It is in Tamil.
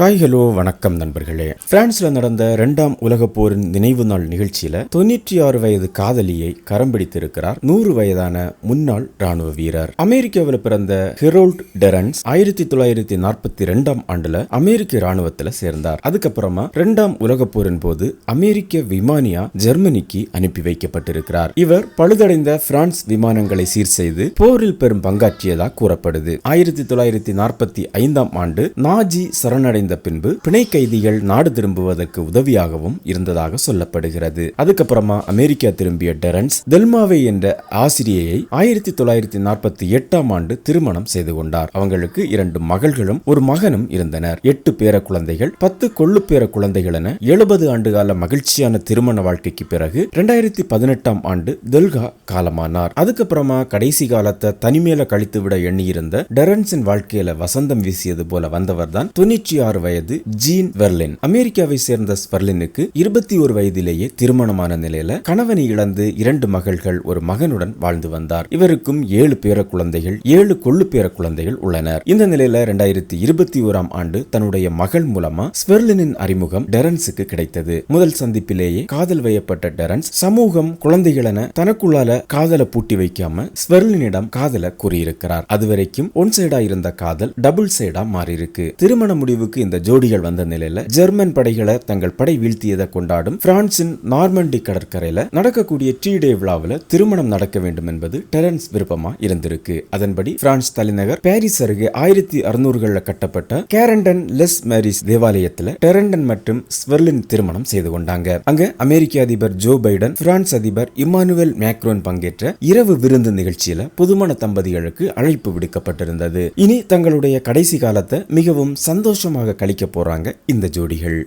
ஹாய் ஹலோ வணக்கம் நண்பர்களே. பிரான்ஸ்ல நடந்த இரண்டாம் உலக போரின் நினைவு நாள் நிகழ்ச்சியில தொண்ணூற்றி ஆறு வயது காதலியை கரம் பிடித்திருக்கிறார் நூறு வயதான முன்னாள் ராணுவ வீரர். அமெரிக்காவில் பிறந்த ஹெரோல்ட் டெரன்ஸ் ஆயிரத்தி தொள்ளாயிரத்தி நாற்பத்தி ரெண்டாம் ஆண்டுல அமெரிக்க ராணுவத்துல சேர்ந்தார். அதுக்கப்புறமா இரண்டாம் உலக போரின் போது அமெரிக்க விமானியா ஜெர்மனிக்கு அனுப்பி வைக்கப்பட்டிருக்கிறார். இவர் பழுதடைந்த பிரான்ஸ் விமானங்களை சீர் செய்து போரில் பெரும் பங்காற்றியதாக கூறப்படுது. ஆயிரத்தி தொள்ளாயிரத்தி நாற்பத்தி ஐந்தாம் ஆண்டு நாஜி சரணடைந்த பின்பு பிணை கைதிகள் நாடு திரும்புவதற்கு உதவியாகவும் இருந்ததாக சொல்லப்படுகிறது. அதுக்கப்புறமா அமெரிக்கா திரும்பிய டெரன்ஸ் தெல்மாவே என்ற ஆசிரியையை ஆயிரத்தி தொள்ளாயிரத்தி நாற்பத்தி எட்டாம் ஆண்டு திருமணம் செய்து கொண்டார். அவங்களுக்கு இரண்டு மகள்களும் ஒரு மகனும் இருந்தனர். எட்டு பேர குழந்தைகள் பத்து கொள்ளு பேர குழந்தைகள் என எழுபது ஆண்டுகால மகிழ்ச்சியான திருமண வாழ்க்கைக்கு பிறகு இரண்டாயிரத்தி பதினெட்டாம் ஆண்டு தெல்கா காலமானார். அதுக்கப்புறமா கடைசி காலத்தை தனிமேல கழித்து விட எண்ணியிருந்த டெரன்ஸின் வாழ்க்கையில வசந்தம் வீசியது போல வந்தவர் தான் தொண்ணூற்றி ஆறு வயது ஜீன் வெர்லின். அமெரிக்காவை சேர்ந்த ஸ்வெர்லினுக்கு இருபத்தி ஒரு வயதிலேயே திருமணமான நிலையில கணவனை இழந்து இரண்டு மகள்கள் ஒரு மகனுடன் வாழ்ந்து வந்தார். இவருக்கும் ஏழு பேர குழந்தைகள் ஏழு கொள்ளு பேர குழந்தைகள் உள்ளனர். இந்த நிலையில இரண்டாயிரத்தி இருபத்தி ஓராம் ஆண்டு தன்னுடைய மகள் மூலமா ஸ்வெர்லினின் அறிமுகம் டெரன்ஸுக்கு கிடைத்தது. முதல் சந்திப்பிலேயே காதல் வயப்பட்ட டெரன்ஸ் சமூகம் குழந்தைகளென தனக்குள்ளால காதலை பூட்டி வைக்காம ஸ்வெர்லினிடம் காதலை கூறியிருக்கிறார். அதுவரைக்கும் ஒன் சைடா இருந்த காதல் டபுள் சைடா மாறியிருக்கு. திருமண முடிவுக்கு இந்த ஜோடிகள் வந்த நிலையில ஜெர்மன் படைகளை தங்கள் படை வீழ்த்தியதை கொண்டாடும் பிரான்சின் நார்மண்டி கடற்கரையில நடக்கக்கூடிய டீ டே விழாவில் திருமணம் நடக்க வேண்டும் என்பது டெரன்ஸ் விருப்பமா இருந்திருக்கு. அதன்படி பிரான்ஸ் தலைநகர் பாரிஸ் அருகே ஆயிரத்தி அறுநூறுகளில் கட்டப்பட்ட கேரண்டன் லெஸ் மேரிஸ் தேவாலயத்தில் டெரண்டன் மற்றும் ஸ்வெர்லின் திருமணம் செய்து கொண்டாங்க. அங்க அமெரிக்க அதிபர் ஜோ பைடன் பிரான்ஸ் அதிபர் இமானுவேல் மேக்ரோன் பங்கேற்ற இரவு விருந்து நிகழ்ச்சியில புதுமண தம்பதிகளுக்கு அழைப்பு விடுக்கப்பட்டிருந்தது. இனி தங்களுடைய கடைசி காலத்தை மிகவும் சந்தோஷமாக கழிக்க போறாங்க இந்த ஜோடிகள்.